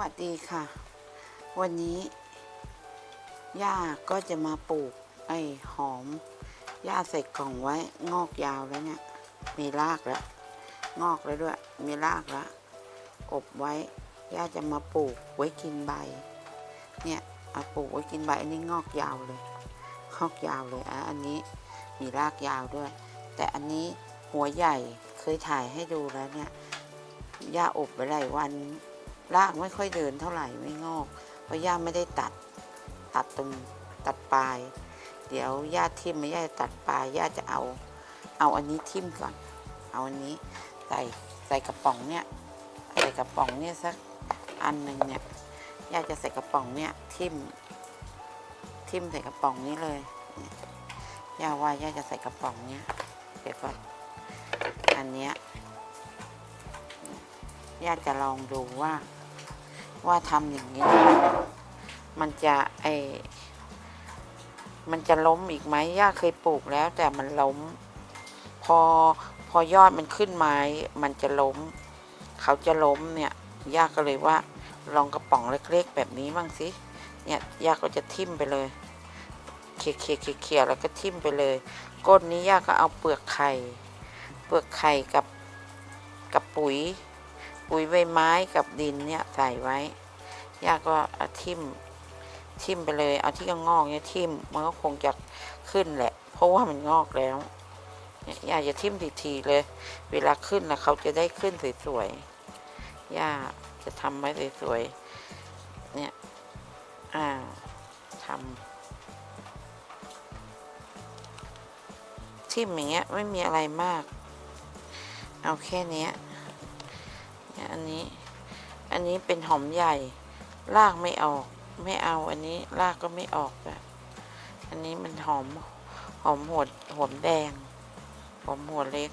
วัสดีค่ะ วันนี้ย่าก็จะมาปลูกไอ้หอมย่าใส่กล่องไว้งอกยาวแล้วเนี่ย มีรากแล้ว งอกแล้วด้วย มีรากแล้วอบไว้ย่าจะมาปลูกไว้กินใบ เนี่ยเอาปลูกไว้กินใบอันนี้งอกยาวเลยงอกยาวเลยอะอันนี้มีรากยาวด้วย แต่อันนี้หัวใหญ่เคยถ่ายให้ดูแล้วเนี่ยย่าอบไปหลายวัน รากไม่ค่อยเดินเท่าไหร่ไม่งอก เพราะย่าไม่ได้ตัดตัดตรงตัดปลาย เดี๋ยวย่าทิ่มไม่ย่าจะตัดปลายย่าจะเอา เอาอันนี้ทิ่มก่อน เอาอันนี้ใส่ใส่กระป๋องเนี่ยใส่กระป๋องเนี่ยสักอันหนึ่งเนี่ยย่าจะใส่กระป๋องเนี่ยทิ่มทิ่มใส่กระป๋องนี้เลยเนี่ยย่าว่าย่าจะใส่กระป๋องเนี้ยเดี๋ยวก่อนอันเนี้ย ย่าจะลองดูว่า ว่าทำอย่างนี้ มันจะไอมันจะล้มอีกไหมย่าเคยปลูกแล้ว แต่มันล้ม พอพอยอดมันขึ้นไม้มันจะล้ม เขาจะล้มเนี่ยย่าก็เลยว่า ลองกระป๋องเล็กๆ แบบนี้บ้างสิเนี่ยย่าก็จะทิ่มไปเลยเขี่ยเขี่ยเขี่ยเขี่ยแล้วก็ทิ่มไปเลย ก้นนี้ย่าก็เอาเปลือกไข่ เปลือกไข่กับกับปุ๋ย ปุ๋ยใบไม้กับดินเนี่ยใส่ไว้ย่าก็เอาทิ่มทิ่มไปเลย เอาที่งอกเนี่ยทิ่มมันก็คงจะขึ้นแหละ เพราะว่ามันงอกแล้วเนี่ยย่าจะทิ่มทีๆเลย เวลาขึ้นนะเขาจะได้ขึ้นสวยๆย่าจะทำไว้สวยๆเนี่ยอ่าทำทิ่มอย่างเงี้ยไม่มีอะไรมาก เอาแค่นี้ นี้เป็นหอมใหญ่ รากไม่ออก ไม่เอาอันนี้รากก็ไม่ออกแบบอันนี้มันหอมหอมหัวหอมแดงหอมหัวเล็ก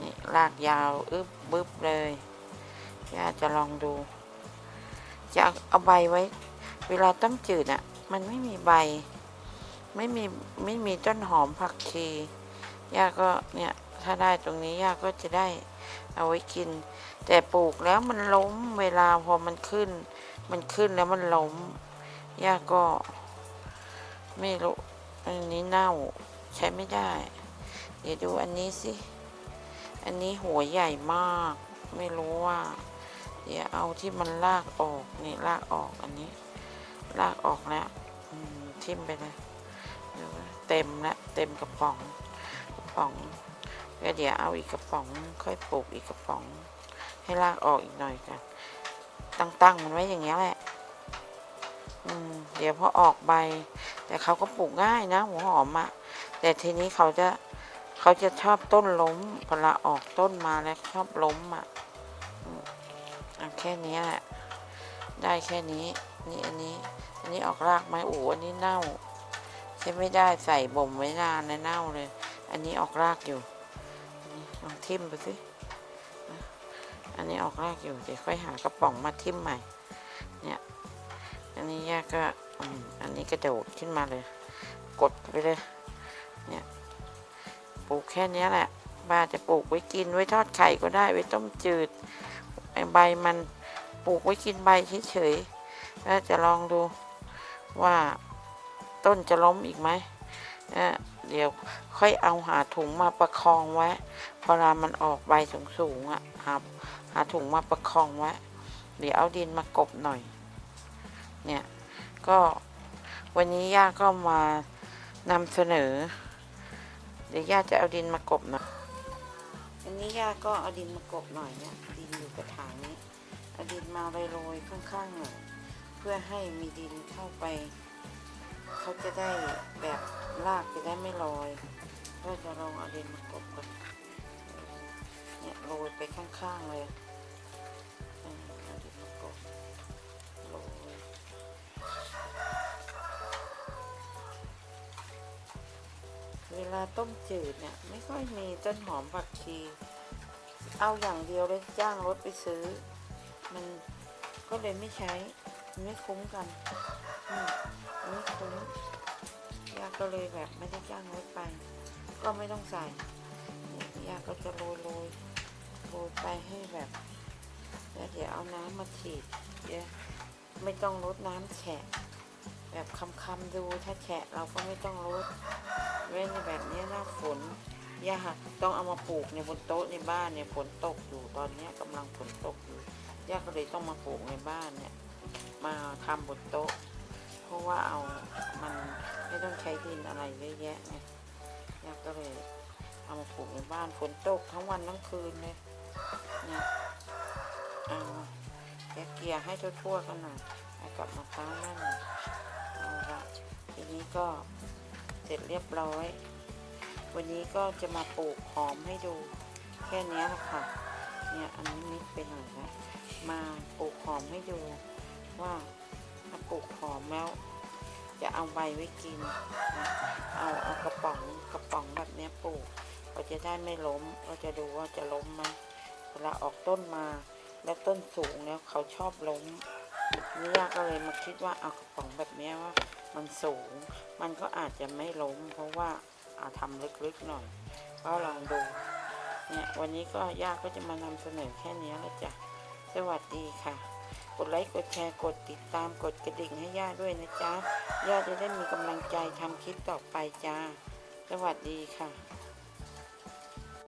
นี่รากยาวอึบบึบเลยย่าจะลองดู จะเอาใบไว้ เวลาต้มจืดอะมันไม่มีใบ ไม่มีไม่มีต้นหอมผักชีย่าก็เนี่ย ถ้าได้ตรงนี้ย่าก็จะได้เอาไว้กิน แต่ปลูกแล้วมันล้มเวลาพอมันขึ้น มันขึ้นแล้วมันล้มย่าก็ ไม่รู้อันนี้เน่าใช้ไม่ได้ เดี๋ยวดูอันนี้สิ อันนี้หัวใหญ่มาก ไม่รู้ว่า เดี๋ยวเอาที่มันลากออกนี่ลากออกอันนี้ ลากออกแล้วทิ่มไปเลยเดี๋ยวนะเต็มแล้วเต็มกระป๋องกระป๋อง ก็เดี๋ยวเอาอีกกระป๋อง ค่อยปลูกอีกกระป๋อง ให้ลากออกอีกหน่อยกันตั้งๆมันไว้อย่างเงี้ยแหละอืมเดี๋ยวพอออกใบ แต่เขาก็ปลูกง่ายนะหัวหอมอะแต่ทีนี้เขาจะเขาจะชอบต้นล้มเวลาออกต้นมาแล้วชอบล้มอะอืมเอาแค่นี้แหละได้แค่นี้ นี่อันนี้ อันนี้ออกรากไหมโอ้อันนี้เน่าใช้ไม่ได้ใส่บ่มไว้นานนะเน่าเลย อันนี้ออกรากอยู่ อันนี้ลองทิ่มไปสิ อันนี้ออกรากอยู่ เดี๋ยวค่อยหากระป๋องมาทิ่มใหม่ เนี่ย อันนี้แยกก็อันนี้กระโดดขึ้นมาเลย กดไปเลย เนี่ย ปลูกแค่นี้แหละ บ้าจะปลูกไว้กินไว้ทอดไข่ก็ได้ ไว้ต้มจืด ใบมันปลูกไว้กินใบเฉยๆแล้วจะลองดูว่าต้นจะล้มอีกไหมเอ่อ เดี๋ยวค่อยเอาหาถุงมาประคองไว้พอเวลามันออกใบสูงๆอะหาหาถุงมาประคองไว้เดี๋ยวเอาดินมากบหน่อย เนี่ย ก็วันนี้ย่าก็มานำเสนอ เดี๋ยวย่าจะเอาดินมากบหน่อยอันนี้ย่าก็เอาดินมากบหน่อยเนี่ยดินอยู่กระถางนี้เอาดินมาโรยๆข้างๆหน่อยเพื่อให้มีดินเข้าไป เขาจะได้แบบรากจะได้ไม่ลอย ก็จะลองเอาดินมากบก่อนเนี่ยโรยไปข้างๆเลยเออเอาดินมากบโรยเวลาต้มจืดเนี่ยไม่ค่อยมีต้นหอมผักชี เอาอย่างเดียวเลยจ้างรถไปซื้อ มันก็เลยไม่ใช้มันไม่คุ้มกัน อืมไม่คุ้ม ก็เลยแบบไม่ได้จ้างรถไป ก็ไม่ต้องใส่เนี่ยยาก็จะโรยโรยโรยไปให้แบบแล้วเดี๋ยวเอาน้ำมาฉีดเนี่ยไม่ต้องรดน้ำแฉะ แบบคำๆดูถ้าแฉะเราก็ไม่ต้องรดเว้นแบบนี้หน้าฝนยาต้องเอามาปลูกในบนโต๊ะในบ้านเนี่ยฝนตกอยู่ตอนเนี้ยกำลังฝนตกอยู่ย่าก็เลยต้องมาปลูกในบ้านเนี่ย มาทำบนโต๊ะ เพราะว่าเอามันไม่ต้องใช้ดินอะไรเยอะแยะไงย่าก็เลยเอามาปลูกในบ้านฝนตกทั้งวันทั้งคืนเลยเนี่ยเอาแกเกลี่ยให้ทั่วๆกันหน่อยให้กลับมะพร้าวนั่นอยเอาละทีนี้ก็เสร็จเรียบร้อย วันนี้ก็จะมาปลูกหอมให้ดูแค่เนี้ยแหละค่ะเนี่ยอันนี้มิดไปหน่อยแล้วมาปลูกหอมให้ดูว่า ถ้าปลูกหอมแล้ว จะเอาใบไว้กินนะเอาเอากระป๋องกระป๋องแบบนี้ปลูกเราจะได้ไม่ล้มเราจะดูว่าจะล้มไหมเวลาออกต้นมาแล้วต้นสูงแล้วเขาชอบล้มนี่ยาก็เลยมาคิดว่าเอากระป๋องแบบนี้ว่า มันสูง มันก็อาจจะไม่ล้ม เพราะว่าอาทำลึกๆหน่อยก็ลองดูเนี่ยวันนี้ก็ย่าก็จะมานำเสนอแค่นี้แหละจ้ะสวัสดีค่ะ กดไลค์กดแชร์กดติดตามกดกระดิ่งให้ย่าด้วยนะจ๊ะย่าจะได้มีกำลังใจทำคลิปต่อไปจ้า สวัสดีค่ะ